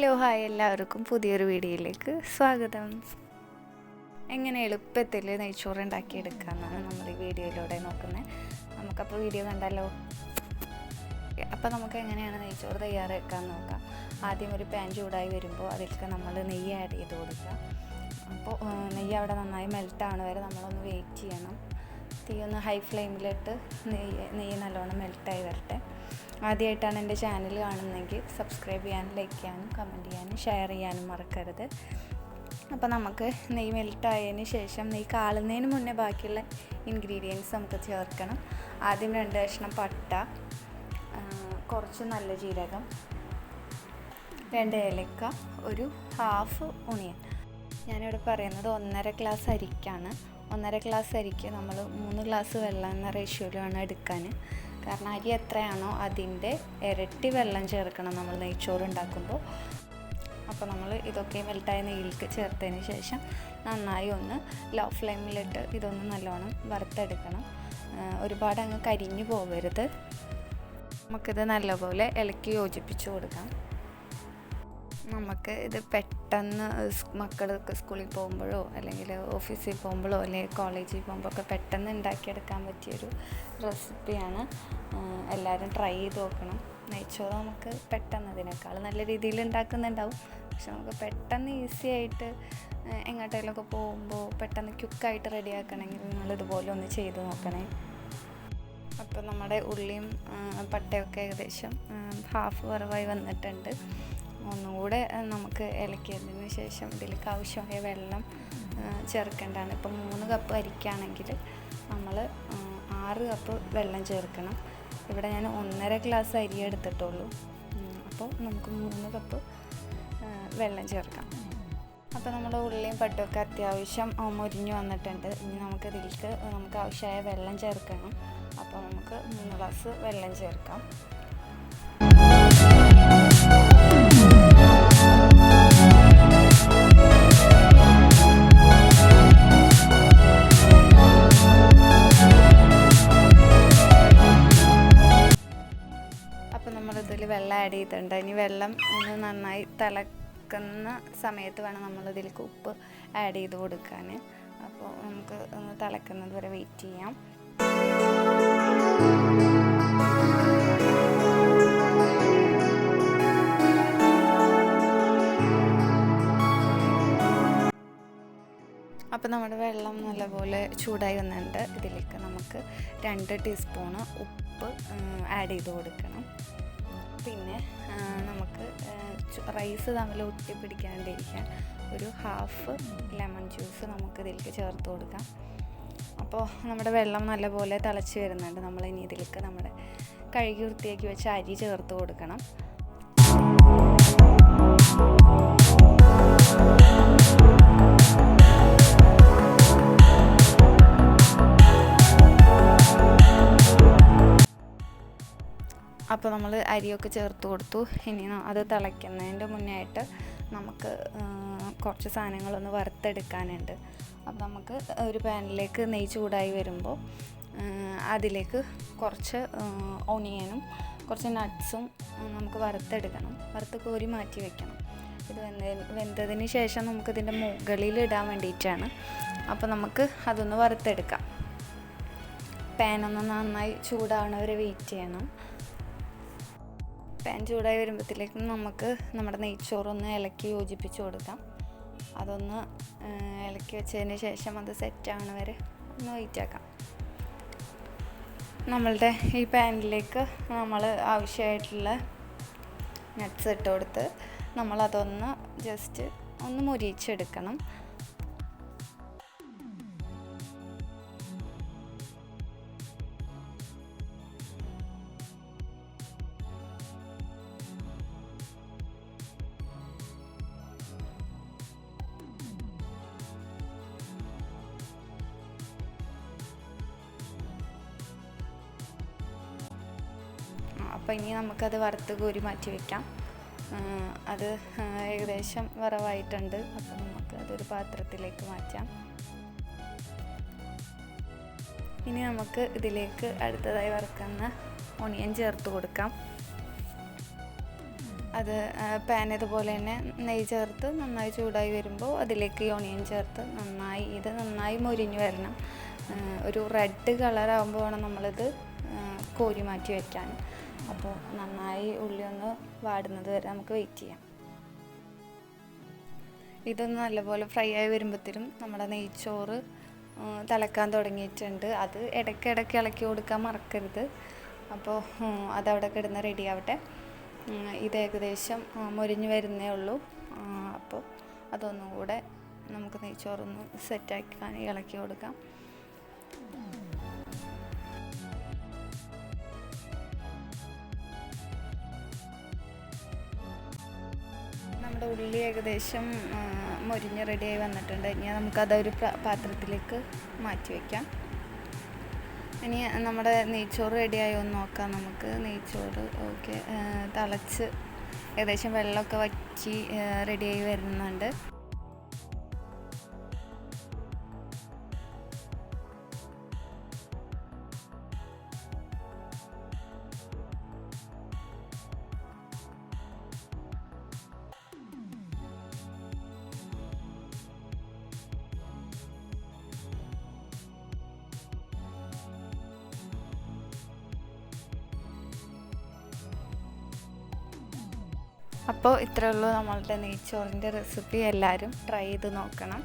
Hello hi എല്ലാവർക്കും പുതിയൊരു വീഡിയോയിലേക്ക് സ്വാഗതം. എങ്ങനെ എളുപ്പത്തിൽ നെയ്ച്ചോറ് ഉണ്ടാക്കിയെടുക്കാമെന്നാണ് നമ്മൾ ഈ വീഡിയോയിലൂടെ നോക്കുന്നത്. നമുക്കപ്പോൾ വീഡിയോ കണ്ടല്ലോ. അപ്പോൾ നമുക്ക് എങ്ങനെയാണ് നെയ്ച്ചോറ് തയ്യാറാക്കാൻ നോക്കാം. ആദ്യം ഒരു പാൻ ചൂടായി വരുമ്പോൾ അതിലേക്ക് നമ്മൾ നെയ്യ് ആഡ് ചെയ്ത് കൊടുക്കുക. അപ്പോൾ നെയ്യ് അവിടെ നന്നായി മെൽട്ടാണ് വരെ നമ്മളൊന്ന് വെയിറ്റ് ചെയ്യണം. തീ ഒന്ന് ഹൈ ഫ്ലെയിമിലിട്ട് നെയ്യ് നെയ്യ് നല്ലോണം മെൽട്ടായി വരട്ടെ. ആദ്യമായിട്ടാണ് എന്റെ ചാനൽ കാണുന്നതെങ്കിൽ സബ്സ്ക്രൈബ് ചെയ്യാനും ലൈക്ക് ചെയ്യാനും കമന്റ് ചെയ്യാനും ഷെയർ ചെയ്യാനും മറക്കരുത്. അപ്പോൾ നമുക്ക് നെയ്യ് മെൽട്ടായതിന് ശേഷം നെയ്യ് കാളുന്നതിന് മുന്നേ ബാക്കിയുള്ള ഇൻഗ്രീഡിയൻസ് നമുക്ക് ചേർക്കണം. ആദ്യം രണ്ട് കഷ്ണം പട്ട കുറച്ച് നല്ല ജീരകം രണ്ട് ഏലക്ക ഒരു ഹാഫ് ഒണിയൻ ഞാനിവിടെ പറയുന്നത് ഒന്നര ഗ്ലാസ് അരിക്കാണ്. ഒന്നര ഗ്ലാസ് അരിക്ക് നമ്മൾ മൂന്ന് ഗ്ലാസ് വെള്ളം എന്ന റേഷ്യോയിലാണ് എടുക്കാൻ. കാരണം അരി എത്രയാണോ അതിന്റെ ഇരട്ടി വെള്ളം ചേർക്കണം നമ്മൾ നെയ്ച്ചോറ് ഉണ്ടാക്കുമ്പോൾ. അപ്പോൾ നമ്മൾ ഇതൊക്കെ മെൽട്ടായ നെയ്യിലേക്ക് ചേർത്തതിന് ശേഷം നന്നായി ഒന്ന് ലോ ഫ്ലെയിമിലിട്ട് ഇതൊന്ന് നല്ലോണം വറുത്തെടുക്കണം. ഒരുപാട് അങ്ങ് കരിഞ്ഞു പോകരുത്. നമുക്കിത് നല്ലപോലെ ഇളക്കി യോജിപ്പിച്ച് കൊടുക്കാം. നമുക്ക് ഇത് പെട്ടെന്ന് മക്കളൊക്കെ സ്കൂളിൽ പോകുമ്പോഴോ അല്ലെങ്കിൽ ഓഫീസിൽ പോകുമ്പോഴോ അല്ലെങ്കിൽ കോളേജിൽ പോകുമ്പോഴോ ഒക്കെ പെട്ടെന്ന് ഉണ്ടാക്കിയെടുക്കാൻ പറ്റിയൊരു റെസിപ്പിയാണ്. എല്ലാവരും ട്രൈ ചെയ്ത് നോക്കണം. നെയ്ച്ചോറ് നമുക്ക് പെട്ടെന്ന് അതിനേക്കാൾ നല്ല രീതിയിൽ ഉണ്ടാക്കുന്നുണ്ടാവും. പക്ഷെ നമുക്ക് പെട്ടെന്ന് ഈസി ആയിട്ട് എങ്ങോട്ടെങ്കിലുമൊക്കെ പോകുമ്പോൾ പെട്ടെന്ന് ക്യുക്കായിട്ട് നിങ്ങൾ ഇതുപോലെ ഒന്ന് ചെയ്ത് നോക്കണേ. അപ്പോൾ നമ്മുടെ ഉള്ളിയും പട്ടയൊക്കെ ഏകദേശം ഹാഫ് വറവായി വന്നിട്ടുണ്ട്. ഒന്നുകൂടെ നമുക്ക് ഇളക്കിയതിന് ശേഷം ഇതിലേക്ക് ആവശ്യമായ വെള്ളം ചേർക്കേണ്ടതാണ്. ഇപ്പം മൂന്ന് കപ്പ് അരിക്കാണെങ്കിൽ നമ്മൾ ആറ് കപ്പ് വെള്ളം ചേർക്കണം. ഇവിടെ ഞാൻ ഒന്നര ഗ്ലാസ് അരി എടുത്തിട്ടുള്ളൂ. അപ്പോൾ നമുക്ക് മൂന്ന് കപ്പ് വെള്ളം ചേർക്കാം. അപ്പോൾ നമ്മുടെ ഉള്ളിയും പട്ടുമൊക്കെ അത്യാവശ്യം മുരിഞ്ഞു വന്നിട്ടുണ്ട്. ഇനി നമുക്ക് ഇതിലേക്ക് നമുക്ക് ആവശ്യമായ വെള്ളം ചേർക്കണം. അപ്പോൾ നമുക്ക് മൂന്ന് ഗ്ലാസ് വെള്ളം ചേർക്കാം. വെള്ളം ആഡ് ചെയ്തിട്ടുണ്ട്. ഇനി വെള്ളം ഒന്ന് നന്നായി തിളക്കുന്ന സമയത്ത് വേണം നമ്മൾ ഇതിലേക്ക് ഉപ്പ് ആഡ് ചെയ്ത് കൊടുക്കാൻ അപ്പോൾ നമുക്ക് ഒന്ന് തിളക്കുന്നത് വരെ വെയിറ്റ് ചെയ്യാം. അപ്പോൾ നമ്മുടെ വെള്ളം നല്ലപോലെ ചൂടായി വന്നിട്ടുണ്ട്. ഇതിലേക്ക് നമുക്ക് രണ്ട് ടീസ്പൂണ് ഉപ്പ് ആഡ് ചെയ്ത് കൊടുക്കണം. പിന്നെ നമുക്ക് റൈസ് തമ്മിൽ ഒട്ടി പിടിക്കാണ്ടിരിക്കാൻ ഒരു ഹാഫ് ലെമൺ ജ്യൂസ് നമുക്ക് ഇതിലേക്ക് ചേർത്ത് കൊടുക്കാം. അപ്പോൾ നമ്മുടെ വെള്ളം നല്ലപോലെ തിളച്ച് വരുന്നുണ്ട്. നമ്മൾ ഇനി ഇതിലേക്ക് നമ്മുടെ കഴുകി വൃത്തിയാക്കി വെച്ച അരി ചേർത്ത് കൊടുക്കണം. അപ്പോൾ നമ്മൾ അരിയൊക്കെ ചേർത്ത് കൊടുത്തു. ഇനി അത് തിളയ്ക്കുന്നതിന്റെ മുന്നേ ആയിട്ട് നമുക്ക് കുറച്ച് സാധനങ്ങളൊന്ന് വറുത്തെടുക്കാനുണ്ട്. അപ്പോൾ നമുക്ക് ഒരു പാനിലേക്ക് നെയ് ചൂടായി വരുമ്പോൾ അതിലേക്ക് കുറച്ച് ഒണിയനും കുറച്ച് നട്ട്സും നമുക്ക് വറുത്തെടുക്കണം. വറുത്ത് കോരി മാറ്റി വെക്കണം. ഇത് വെന്ത വെന്തതിന് ശേഷം നമുക്കിതിന്റെ മുകളിൽ ഇടാൻ വേണ്ടിയിട്ടാണ്. അപ്പോൾ നമുക്ക് അതൊന്ന് വറുത്തെടുക്കാം. പാനൊന്ന് നന്നായി ചൂടാവണവരെ വെയിറ്റ് ചെയ്യണം. പാൻ ചൂടായി വരുമ്പോഴത്തേക്കും നമുക്ക് നമ്മുടെ നെയ്ച്ചോറൊന്ന് ഇളക്കി യോജിപ്പിച്ച് കൊടുക്കാം. അതൊന്ന് ഇളക്കി വെച്ചതിന് ശേഷം അത് സെറ്റ് ആവണ വരെ ഒന്ന് വെയിറ്റ് ആക്കാം. നമ്മളുടെ ഈ പാനിലേക്ക് നമ്മൾ ആവശ്യമായിട്ടുള്ള നട്ട്സ് ഇട്ട് കൊടുത്ത് നമ്മളതൊന്ന് ജസ്റ്റ് ഒന്ന് മുരിച്ചെടുക്കണം അപ്പോൾ ഇനി നമുക്കത് വറുത്ത് കോരി മാറ്റി വയ്ക്കാം അത് ഏകദേശം വറവായിട്ടുണ്ട്. അപ്പോൾ നമുക്ക് അതൊരു പാത്രത്തിലേക്ക് മാറ്റാം. ഇനി നമുക്ക് ഇതിലേക്ക് അടുത്തതായി വറുക്കുന്ന ഓണിയൻ ചേർത്ത് കൊടുക്കാം. അത് പാൻ ഇതുപോലെ തന്നെ നെയ്യ് ചേർത്ത് നന്നായി ചൂടായി വരുമ്പോൾ അതിലേക്ക് ഈ ഓണിയൻ ചേർത്ത് നന്നായി ഇത് നന്നായി മൊരിഞ്ഞ് വരണം. ഒരു റെഡ് കളറാകുമ്പോൾ വേണം നമ്മളിത് കോരി മാറ്റി വയ്ക്കാൻ അപ്പോൾ നന്നായി ഉള്ളി ഒന്ന് വാടുന്നത് വരെ നമുക്ക് വെയിറ്റ് ചെയ്യാം. ഇതൊന്ന് നല്ലപോലെ ഫ്രൈ ആയി വരുമ്പോഴത്തേനും നമ്മുടെ നെയ്ച്ചോറ് തിളക്കാൻ തുടങ്ങിയിട്ടുണ്ട്. അത് ഇടയ്ക്കിടയ്ക്ക് ഇളക്കി കൊടുക്കാൻ മറക്കരുത്. അപ്പോൾ അതവിടെ കിടന്ന് റെഡി ആവട്ടെ. ഇത് ഏകദേശം മുരിഞ്ഞു വരുന്നേ ഉള്ളൂ. അപ്പോൾ അതൊന്നും കൂടെ നമുക്ക് നെയ്ച്ചോറൊന്ന് സെറ്റാക്കാൻ ഇളക്കി കൊടുക്കാം. ഏകദേശം മുരിഞ്ഞ് റെഡിയായി വന്നിട്ടുണ്ട്. ഇനി നമുക്കതൊരു പാത്രത്തിലേക്ക് മാറ്റി വയ്ക്കാം ഇനി നമ്മുടെ നെയ്ച്ചോറ് റെഡിയായോ എന്ന് നോക്കാം നമുക്ക്. നെയ്ച്ചോറ് ഓക്കെ തിളച്ച് ഏകദേശം വെള്ളമൊക്കെ വറ്റി റെഡിയായി വരുന്നുണ്ട്. അപ്പോൾ ഇത്രയേ ഉള്ളൂ നമ്മളുടെ നെയ്ച്ചോറിന്റെ റെസിപ്പി എല്ലാവരും ട്രൈ ചെയ്ത് നോക്കണം.